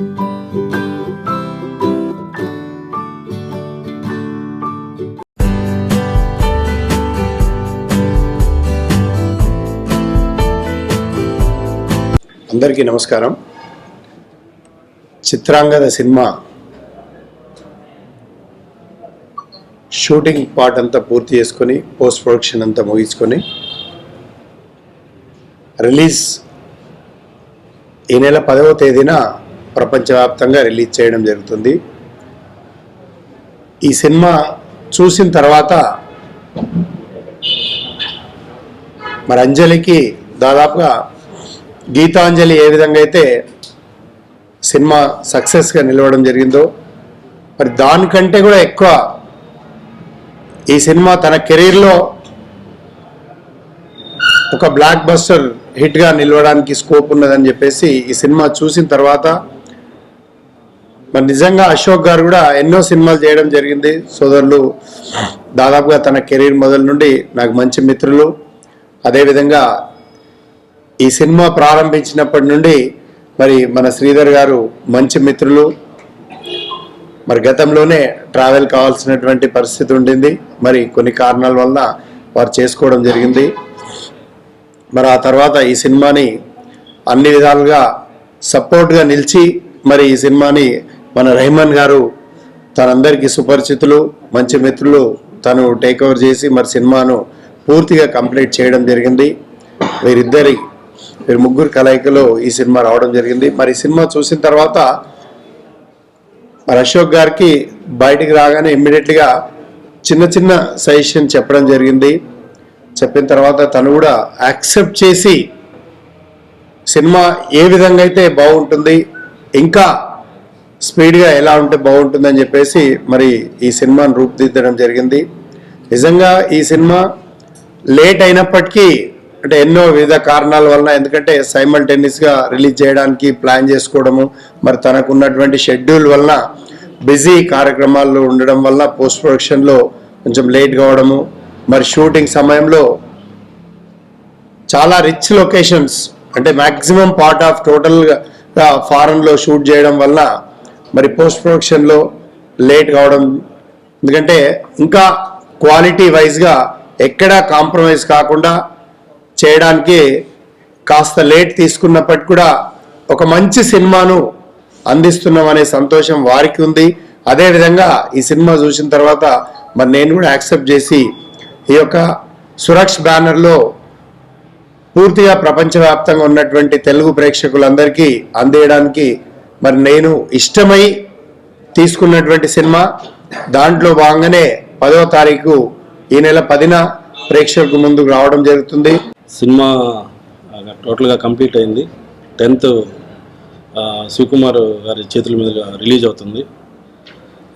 అందరికీ నమస్కారం. Chitrangada cinema shooting part అంతా పూర్తి చేసుకొని పోస్ట్ ప్రొడక్షన్ అంతా ముగించుకొని రిలీజ్ ఈ నెల పదవ తేదీన ప్రపంచవ్యాప్తంగా రిలీజ్ చేయడం జరుగుతుంది. ఈ సినిమా చూసిన తర్వాత మరి అంజలికి దాదాపుగా గీతాంజలి ఏ విధంగా అయితే సినిమా సక్సెస్గా నిలవడం జరిగిందో మరి దానికంటే కూడా ఎక్కువ ఈ సినిమా తన కెరీర్లో ఒక బ్లాక్ బస్టర్ హిట్గా నిలవడానికి స్కోప్ ఉన్నదని చెప్పేసి ఈ సినిమా చూసిన తర్వాత మరి నిజంగా అశోక్ గారు కూడా ఎన్నో సినిమాలు చేయడం జరిగింది. సోదరులు దాదాపుగా తన కెరీర్ మొదలు నుండి నాకు మంచి మిత్రులు. అదేవిధంగా ఈ సినిమా ప్రారంభించినప్పటి నుండి మరి మన శ్రీధర్ గారు మంచి మిత్రులు. మరి గతంలోనే ట్రావెల్ కావాల్సినటువంటి పరిస్థితి ఉండింది. మరి కొన్ని కారణాల వలన వారు చేసుకోవడం జరిగింది. మరి ఆ తర్వాత ఈ సినిమాని అన్ని విధాలుగా సపోర్ట్గా నిలిచి మరి ఈ సినిమాని మన రెహమాన్ గారు తనందరికీ సుపరిచితులు మంచి మిత్రులు. తను టేక్ ఓవర్ చేసి మరి సినిమాను పూర్తిగా కంప్లీట్ చేయడం జరిగింది. వీరిద్దరి వీరి ముగ్గురు కలయికలో ఈ సినిమా రావడం జరిగింది. మరి సినిమా చూసిన తర్వాత మరి అశోక్ గారికి బయటికి రాగానే ఇమ్మీడియట్గా చిన్న చిన్న సజెషన్ చెప్పడం జరిగింది. చెప్పిన తర్వాత తను కూడా యాక్సెప్ట్ చేసి సినిమా ఏ విధంగా అయితే బాగుంటుంది ఇంకా స్పీడ్గా ఎలా ఉంటే బాగుంటుందని చెప్పేసి మరి ఈ సినిమాను రూపుదిద్దడం జరిగింది. నిజంగా ఈ సినిమా లేట్ అయినప్పటికీ అంటే ఎన్నో వివిధ కారణాల వలన ఎందుకంటే సైమల్ టెన్నిస్గా రిలీజ్ చేయడానికి ప్లాన్ చేసుకోవడము మరి తనకున్నటువంటి షెడ్యూల్ వలన బిజీ కార్యక్రమాల్లో ఉండడం వల్ల పోస్ట్ ప్రొడక్షన్లో కొంచెం లేట్ కావడము మరి షూటింగ్ సమయంలో చాలా రిచ్ లొకేషన్స్ అంటే మ్యాక్సిమం పార్ట్ ఆఫ్ టోటల్గా ఫారెన్లో షూట్ చేయడం వల్ల మరి పోస్ట్ ప్రొడక్షన్లో లేట్ కావడం ఎందుకంటే ఇంకా క్వాలిటీ వైజ్గా ఎక్కడా కాంప్రమైజ్ కాకుండా చేయడానికి కాస్త లేట్ తీసుకున్నప్పటికి కూడా ఒక మంచి సినిమాను అందిస్తున్నాం అనే సంతోషం వారికి ఉంది. అదేవిధంగా ఈ సినిమా చూసిన తర్వాత మరి నేను కూడా యాక్సెప్ట్ చేసి ఈ యొక్క సురక్ష బ్యానర్లో పూర్తిగా ప్రపంచవ్యాప్తంగా ఉన్నటువంటి తెలుగు ప్రేక్షకులందరికీ అందేయడానికి మరి నేను ఇష్టమై తీసుకున్నటువంటి సినిమా దాంట్లో భాగంగానే పదవ తారీఖు ఈ నెల పదిన ప్రేక్షకులకు ముందుకు రావడం జరుగుతుంది. సినిమా టోటల్గా కంప్లీట్ అయింది. టెన్త్ శివకుమార్ గారి చేతుల మీదుగా రిలీజ్ అవుతుంది.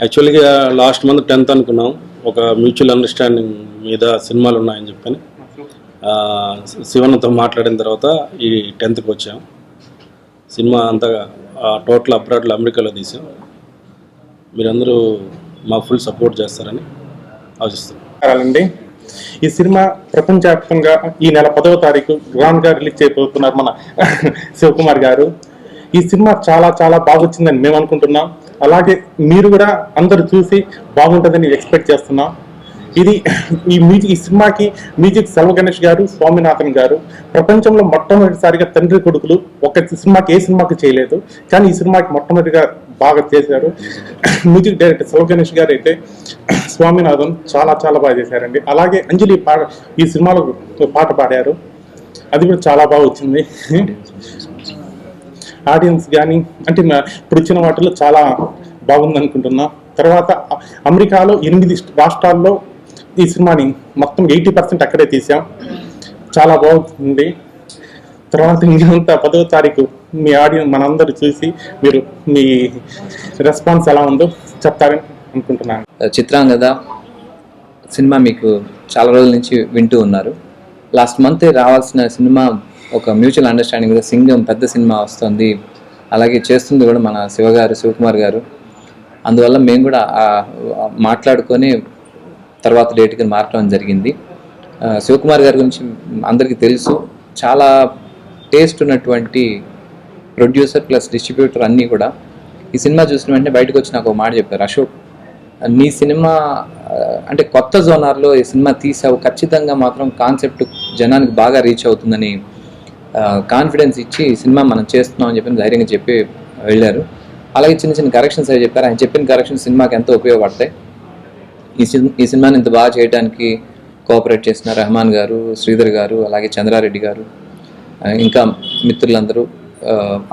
యాక్చువల్గా లాస్ట్ మంత్ టెన్త్ అనుకున్నాం. ఒక మ్యూచువల్ అండర్స్టాండింగ్ మీద సినిమాలు ఉన్నాయని చెప్పని శివన్తో శివన్నతో మాట్లాడిన తర్వాత ఈ టెన్త్కి వచ్చాం. సినిమా అంతగా టోటల్ అబ్రాడ్లో అమెరికాలో తీసాం. మీరందరూ మా ఫుల్ సపోర్ట్ చేస్తారని ఆశిస్తున్నాం. ఈ సినిమా ప్రపంచవ్యాప్తంగా ఈ నెల పదవ తారీఖు గ్రాండ్గా రిలీజ్ చేయబోతున్నారు మన శివకుమార్ గారు. ఈ సినిమా చాలా చాలా బాగొచ్చిందని మేము అనుకుంటున్నాం అలాగే మీరు కూడా అందరూ చూసి బాగుంటుందని ఎక్స్పెక్ట్ చేస్తున్నాం. ఇది ఈ మ్యూజిక్ ఈ సినిమాకి మ్యూజిక్ సెల్వ గణేష్ గారు స్వామినాథన్ గారు. ప్రపంచంలో మొట్టమొదటిసారిగా తండ్రి కొడుకులు ఒక సినిమాకి ఏ సినిమాకి చేయలేదు. కానీ ఈ సినిమాకి మొట్టమొదటిగా బాగా చేశారు. మ్యూజిక్ డైరెక్టర్ సెల్వ గణేష్ గారు అయితే స్వామినాథన్ చాలా చాలా బాగా చేశారండి. అలాగే అంజలి పాట ఈ సినిమాలో ఒక పాట పాడారు. అది కూడా చాలా బాగా వచ్చింది. ఆడియన్స్ కానీ అంటే మా- ఇప్పుడు వచ్చిన వాటిలో చాలా బాగుంది అనుకుంటున్నా తర్వాత అమెరికాలో ఎనిమిది రాష్ట్రాల్లో ఈ సినిమాని మొత్తం ఎయిటీ పర్సెంట్ అక్కడే తీసాం. చాలా బాగుంది తర్వాత ఇంకంతా పదవ తారీఖు మీ ఆడియన్స్ మనందరూ చూసి మీరు మీ రెస్పాన్స్ ఎలా ఉందో చెప్తారని అనుకుంటున్నాను. చిత్రాంగద సినిమా మీకు చాలా రోజుల నుంచి వింటూ ఉన్నారు. లాస్ట్ మంత్ రావాల్సిన సినిమా ఒక మ్యూచువల్ అండర్స్టాండింగ్ కూడా సింగం పెద్ద సినిమా వస్తుంది. అలాగే చేస్తుంది కూడా మన శివగారు శివకుమార్ గారు. అందువల్ల మేము కూడా మాట్లాడుకొని తర్వాత డేట్కి మార్చడం జరిగింది. శివకుమార్ గారి గురించి అందరికీ తెలుసు. చాలా టేస్ట్ ఉన్నటువంటి ప్రొడ్యూసర్ ప్లస్ డిస్ట్రిబ్యూటర్ అన్నీ కూడా ఈ సినిమా చూసిన వెంటనే బయటకు వచ్చి నాకు ఒక మాట చెప్పారు. అశోక్ నీ సినిమా అంటే కొత్త జోనార్లో ఈ సినిమా తీసావు. ఖచ్చితంగా మాత్రం కాన్సెప్ట్ జనానికి బాగా రీచ్ అవుతుందని కాన్ఫిడెన్స్ ఇచ్చి ఈ సినిమా మనం చేస్తున్నాం అని చెప్పి ధైర్యంగా చెప్పి వెళ్ళారు. అలాగే చిన్న చిన్న కరెక్షన్స్ అవి చెప్పారు. ఆయన చెప్పిన కరెక్షన్స్ సినిమాకి ఎంతో ఉపయోగపడతాయి. ఈ సిన్ ఈ సినిమాని ఇంత బాగా చేయడానికి కోఆపరేట్ చేసిన రెహమాన్ గారు శ్రీధర్ గారు అలాగే చంద్రారెడ్డి గారు ఇంకా మిత్రులందరూ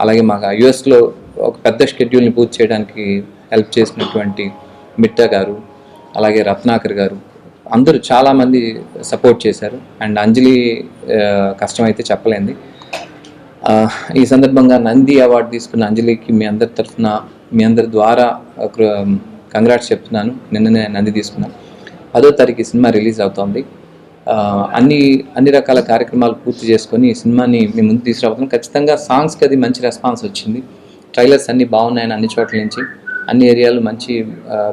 అలాగే మాకు యుఎస్లో ఒక పెద్ద షెడ్యూల్ని పూర్తి చేయడానికి హెల్ప్ చేసినటువంటి మిట్టా గారు అలాగే రత్నాకర్ గారు అందరూ చాలామంది సపోర్ట్ చేశారు. అండ్ అంజలి కష్టం అయితే చెప్పలేంది. ఈ సందర్భంగా నంది అవార్డు తీసుకున్న అంజలికి మీ అందరి తరఫున మీ అందరి ద్వారా కంగ్రాట్స్ చెప్తున్నాను. నిన్ననే నంది తీసుకున్నాను పదో తారీఖు సినిమా రిలీజ్ అవుతోంది. అన్ని అన్ని రకాల కార్యక్రమాలు పూర్తి చేసుకొని ఈ సినిమాని మీ ముందు తీసుకురాబోతున్నాం. ఖచ్చితంగా సాంగ్స్కి అది మంచి రెస్పాన్స్ వచ్చింది. ట్రైలర్స్ అన్ని బాగున్నాయని అన్ని చోట్ల నుంచి. అన్ని ఏరియాలు మంచి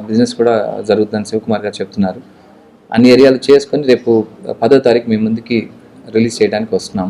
బిజినెస్ కూడా జరుగుతుందని శివకుమార్ గారు చెప్తున్నారు. అన్ని ఏరియాలు చేసుకొని రేపు పదో తారీఖు మీ ముందుకి రిలీజ్ చేయడానికి వస్తున్నాం.